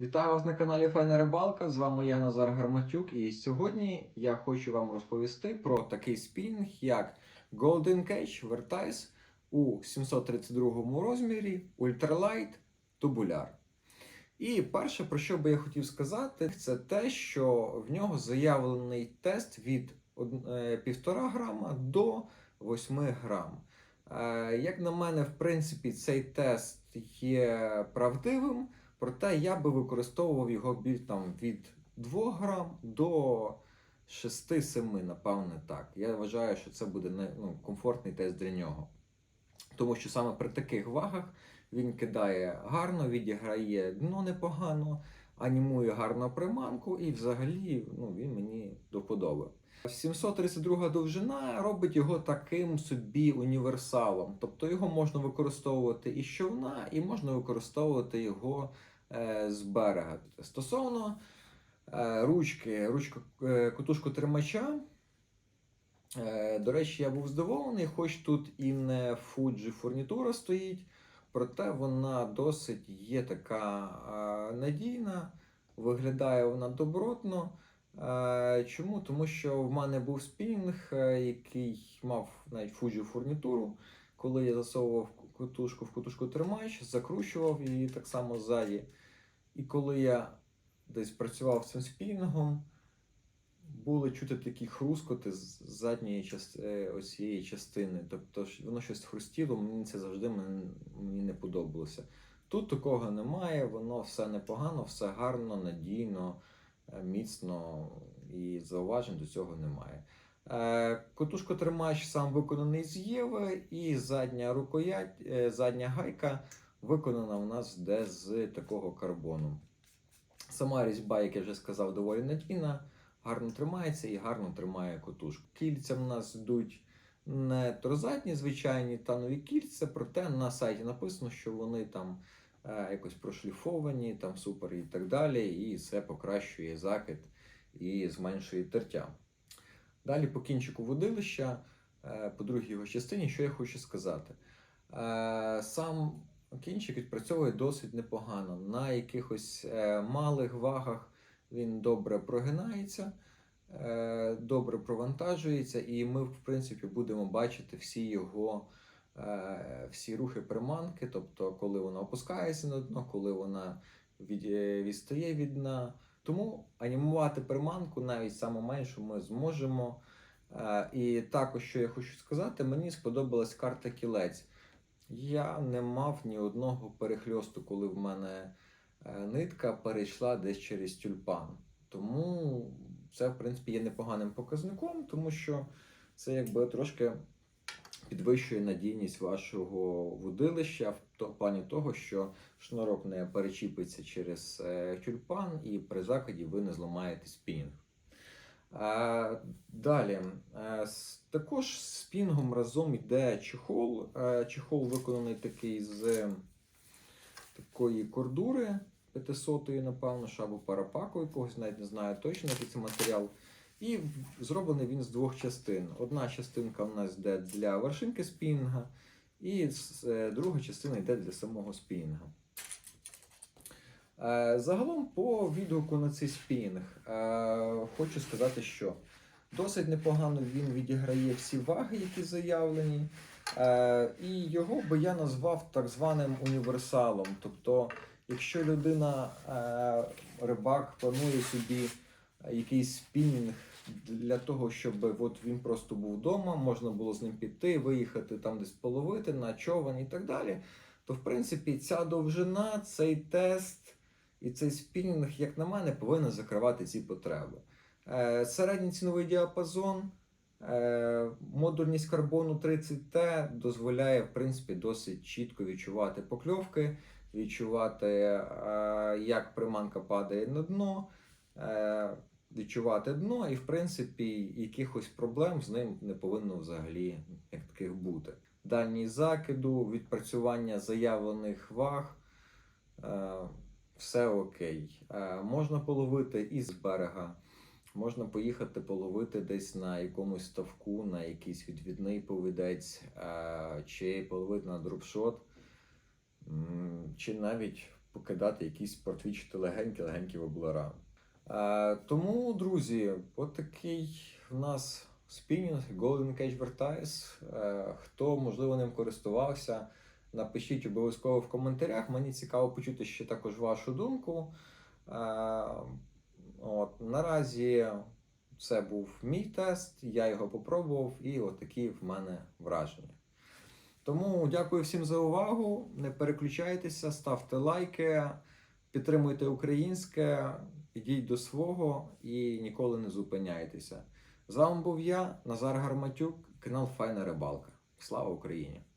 Вітаю вас на каналі Файна Рибалка. З вами я Назар Гарматюк. І сьогодні я хочу вам розповісти про такий спінінг, як Golden Cage Vertice у 732 розмірі Ultralight Tubular. І перше, про що би я хотів сказати, це те, що в нього заявлений тест від 1,5 грама до 8 грам. Е, Як на мене, в принципі, цей тест є правдивим. Проте я би використовував його біль там від 2 грам до 6-7, напевне так. Я вважаю, що це буде не, ну, комфортний тест для нього. Тому що саме при таких вагах він кидає гарно, відіграє дно непогано, анімує гарну приманку і взагалі ну, він мені до вподоби. 732 довжина робить його таким собі універсалом. Тобто його можна використовувати і з човна, і можна використовувати його з берега. Стосовно е, ручки, ручку е, котушку тримача. Е, до речі, я був здивований, хоч тут і не Fuji фурнітура стоїть, проте вона досить є така е, надійна, виглядає вона добротно. Е, Чому? Тому що в мене був спінінг, е, який мав навіть Fuji фурнітуру. Коли я засовував котушку в котушку тримач, закручував її так само ззаді. І коли я десь працював цим спінінгом, були чути такі хрускоти з задньої частини ось цієї частини. Тобто воно щось хрустіло, мені це завжди мені, мені не подобалося. Тут такого немає, воно все непогано, все гарно, надійно, е, міцно і зауважень до цього немає. Е, Котушкотримач сам виконаний з Єви, і задня рукоять, е, задня гайка виконана в нас де з такого карбону. Сама різьба, як я вже сказав, доволі надійна, гарно тримається і гарно тримає котушку. Кільця в нас йдуть не торзатні, звичайні танові кільця, проте на сайті написано, що вони там е, якось прошліфовані, там супер і так далі, і це покращує закид і зменшує тертя. Далі по кінчику водилища, е, по другій його частині, що я хочу сказати. Е, Сам кінчик відпрацьовує досить непогано. На якихось е, малих вагах він добре прогинається, добре провантажується, і ми, в принципі, будемо бачити всі його всі рухи приманки, тобто, коли вона опускається на дно, коли вона відстає від дна. Тому анімувати приманку навіть саме меншу ми зможемо. Е, І також, що я хочу сказати, мені сподобалась карта кілець. Я не мав ні одного перехльосту, коли в мене е, нитка перейшла десь через тюльпан. Тому це, в принципі, є непоганим показником, тому що це якби трошки підвищує надійність вашого водилища в плані того, що шнурок не перечіпиться через е, тюльпан, і при закиді ви не зламаєте спінінг. Е, Далі, е, також з спінгом разом йде чехол. Чехол виконаний такий з такої кордури 500-ї, напевно, або парапаку якогось, навіть не знаю точно, який це матеріал. І зроблений він з двох частин. Одна частинка у нас йде для вершинки спінга, і е, друга частина йде для самого спінга. Е, Загалом по відгуку на цей спінг е, хочу сказати, що досить непогано він відіграє всі ваги, які заявлені. І його би я назвав так званим універсалом. Тобто, якщо людина, рибак, планує собі якийсь спінінг для того, щоб от він просто був вдома, можна було з ним піти, виїхати там десь половити на човен і так далі, то в принципі ця довжина, цей тест і цей спінінг, як на мене, повинен закривати ці потреби. Е, Середній ціновий діапазон, е, модульність карбону 30Т дозволяє, в принципі, досить чітко відчувати покльовки, відчувати, е, як приманка падає на дно, е, відчувати дно, і, в принципі, якихось проблем з ним не повинно взагалі як таких бути. Дальність закиду, відпрацювання заявлених ваг. е, все окей. Е, можна половити із берега, можна поїхати половити десь на якомусь ставку, на якийсь відвідний повідець, е, чи половити на дропшот, чи навіть покидати якісь портвічити легенькі, легенькі воблера. Е, тому, друзі, от такий в нас спінінг Golden Cage Vertise. Е, хто, можливо, ним користувався, напишіть обов'язково в коментарях. Мені цікаво почути ще також вашу думку. Е, от, наразі це був мій тест, я його попробував, і от в мене враження. Тому дякую всім за увагу. Не переключайтеся, ставте лайки, підтримуйте українське, ідіть до свого і ніколи не зупиняйтеся. З вами був я, Назар Гарматюк, канал Файна Рибалка. Слава Україні!